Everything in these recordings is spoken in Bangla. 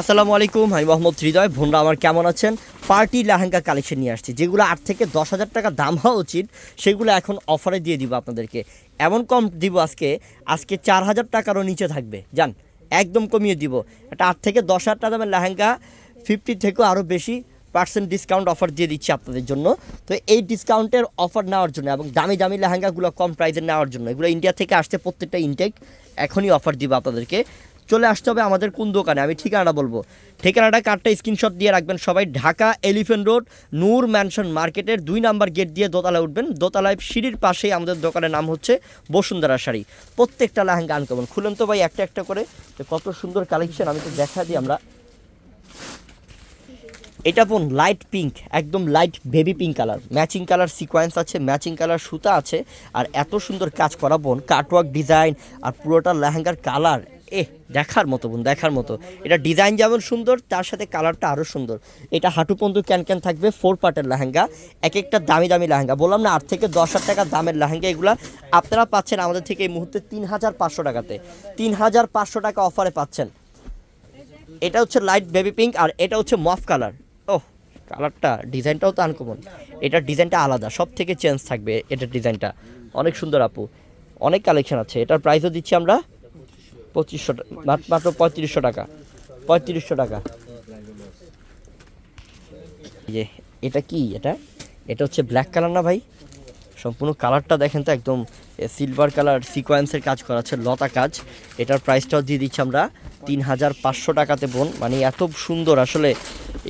আসসালামু আলাইকুম, আমি মোহাম্মদ হৃদয়। বোনরা আমার কেমন আছেন? পার্টি লেহেঙ্গা কালেকশন নিয়ে আসছি। যেগুলো আট থেকে দশ হাজার টাকা দাম হওয়া উচিত, সেগুলো এখন অফারে দিয়ে দিব আপনাদেরকে। এমন কম দিব আজকে আজকে চার হাজার টাকারও নিচে থাকবে। যান, একদম কমিয়ে দিব। এটা আট থেকে দশ হাজার টাকা দামের লেহেঙ্গা ফিফটি থেকেও আরও বেশি পার্সেন্ট ডিসকাউন্ট অফার দিয়ে দিচ্ছি আপনাদের জন্য। তো এই ডিসকাউন্টের অফার নেওয়ার জন্য এবং দামি দামি লেহেঙ্গাগুলো কম প্রাইসে নেওয়ার জন্য, এগুলো ইন্ডিয়া থেকে আসছে প্রত্যেকটা ইনটেক এখনই অফার দিব আপনাদেরকে। চলে আসতে হবে আমাদের কোন দোকানে, আমি ঠিকানাটা বলব। ঠিকানাটা কার্ডটা স্ক্রিনশট দিয়ে রাখবেন সবাই। Dhaka elephant road, Noor mansion মার্কেটের দুই নাম্বার গেট দিয়ে দোতলায় উঠবেন। দোতলায় সিঁড়ির পাশেই আমাদের দোকানের নাম হচ্ছে বসুন্ধরা শাড়ি। প্রত্যেকটা লেহেঙ্গা আনকমন খুলেন তো ভাই একটা একটা করে। কত সুন্দর কালেকশন আমি তো দেখা দিই আমরা। এটা বোন লাইট পিঙ্ক একদম light baby pink colour matching colour sequence আছে ম্যাচিং কালার সুতা আছে, আর এত সুন্দর কাজ করা বোন কাটওয়ার্ক ডিজাইন আর পুরোটা লেহেঙ্গার কালার এ দেখার মতো বোন দেখার মতো। এটা ডিজাইন যেমন সুন্দর, তার সাথে কালারটা আরও সুন্দর। এটা হাঁটু পর্যন্ত ক্যান ক্যান থাকবে ফোর পার্টের লেহেঙ্গা এক একটা দামি দামি লেহেঙ্গা। বললাম না, আট থেকে দশ হাজার টাকা দামের লেহেঙ্গা এগুলো। আপনারা পাচ্ছেন আমাদের থেকে এই মুহূর্তে তিন হাজার পাঁচশো টাকাতে। তিন হাজার পাঁচশো টাকা অফারে পাচ্ছেন। এটা হচ্ছে লাইট বেবি পিঙ্ক আর এটা হচ্ছে মফ কালার কালারটা, ডিজাইনটাও তো আনকমন এটার ডিজাইনটা আলাদা, সব থেকে চেঞ্জ থাকবে এটার ডিজাইনটা। অনেক সুন্দর আপু, অনেক কালেকশন আছে। এটার প্রাইসও দিচ্ছি আমরা পঁচিশশো টাকা মাত্র পঁয়ত্রিশশো টাকা। পঁয়ত্রিশশো টাকা। যে, এটা কি এটা? এটা হচ্ছে ব্ল্যাক কালার না ভাই? সম্পূর্ণ কালারটা দেখেন তো একদম সিলভার কালার সিকোয়েন্সের কাজ করা আছে লতা কাজ। এটার প্রাইসটাও দিয়ে দিচ্ছি আমরা তিন হাজার পাঁচশো টাকাতে বোন। মানে এত সুন্দর, আসলে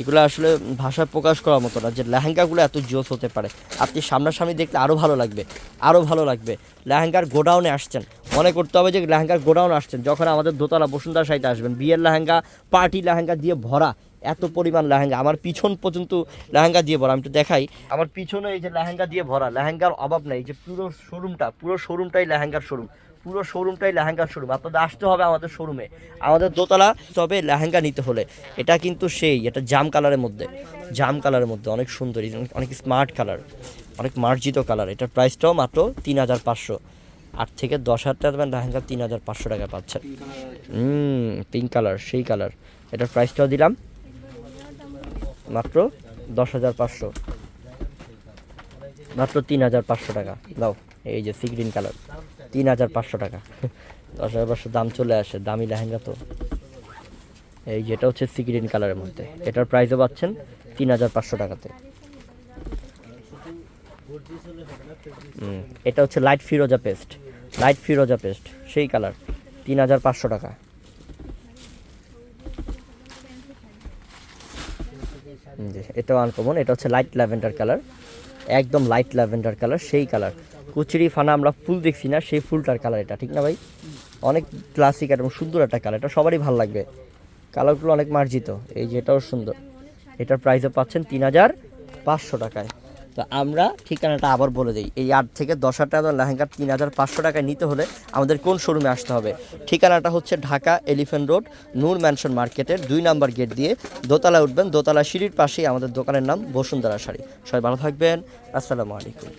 এগুলো আসলে ভাষায় প্রকাশ করার মতো না, যে লেহেঙ্গাগুলো এত জোস হতে পারে। আপনি সামনাসামনি দেখলে আরও ভালো লাগবে আরও ভালো লাগবে। লেহেঙ্গার গোডাউনে আসছেন, মনে করতে হবে যে লেহেঙ্গার গোডাউনে আসছেন, যখন আমাদের দোতলা বসুন্ধরা সাইতে আসবেন, বিয়ের লেহেঙ্গা পার্টি লেহেঙ্গা দিয়ে ভরা এত পরিমাণ লেহেঙ্গা, আমার পিছন পর্যন্ত লেহেঙ্গা দিয়ে ভরা, আমি একটু দেখাই। আমার পিছনে এই যে লেহেঙ্গা দিয়ে ভরা, লেহেঙ্গার অভাব নেই যে পুরো শোরুমটা পুরো শোরুমটাই লেহেঙ্গার শোরুম পুরো শোরুমটাই লেহেঙ্গার শোরুম আপনাদের আসতে হবে আমাদের শোরুমে আমাদের দোতলা তবে লেহেঙ্গা নিতে হলে, এটা কিন্তু সেই, এটা জাম কালারের মধ্যে, জাম কালারের মধ্যে, অনেক সুন্দর, অনেক স্মার্ট কালার অনেক মার্জিত কালার এটার প্রাইসটাও মাত্র তিন হাজার পাঁচশো। আট থেকে দশ হাজার টাকার লেহেঙ্গা তিন হাজার পাঁচশো টাকা পাচ্ছেন। হুম পিঙ্ক কালার সেই কালার এটার প্রাইসটাও দিলাম। মাত্র দশ হাজার পাঁচশো। মাত্র তিন হাজার পাঁচশো টাকা। দাও, এই যে সি গ্রিন কালার তিন হাজার পাঁচশো টাকা। দশ হাজার পাঁচশো দাম চলে আসে, দামি লেহেঙ্গা তো। এই যেটা হচ্ছে সি গ্রিন কালারের মধ্যে। এটার প্রাইসও পাচ্ছেন তিন হাজার পাঁচশো টাকাতে। এটা হচ্ছে লাইট ফিরোজা পেস্ট লাইট ফিরোজা পেস্ট সেই কালার তিন হাজার পাঁচশো টাকা হুম, এটাও আনকমন এটা হচ্ছে লাইট ল্যাভেন্ডার কালার একদম লাইট ল্যাভেন্ডার কালার সেই কালার কুচুরি ফানা আমরা ফুল দেখছি না, সেই ফুলটার কালার এটা, ঠিক না ভাই? অনেক ক্লাসিক এবং সুন্দর একটা কালার এটা সবারই ভালো লাগবে। কালারগুলো অনেক মার্জিত, এই যে এটাও সুন্দর। এটার প্রাইসও পাচ্ছেন তিন হাজার পাঁচশো টাকায়। তো আমরা ঠিকানাটা আবার বলে দিই। এই আট থেকে দশ হাজার টাকা লেহেঙ্গার তিন হাজার পাঁচশো টাকায় নিতে হলে আমাদের কোন শোরুমে আসতে হবে? ঠিকানাটা হচ্ছে Dhaka elephant road, Noor mansion মার্কেটের দুই নাম্বার গেট দিয়ে দোতলায় উঠবেন। দোতলা সিঁড়ির পাশেই আমাদের দোকানের নাম বসুন্ধরা শাড়ি। সবাই ভালো থাকবেন। আসসালামু আলাইকুম।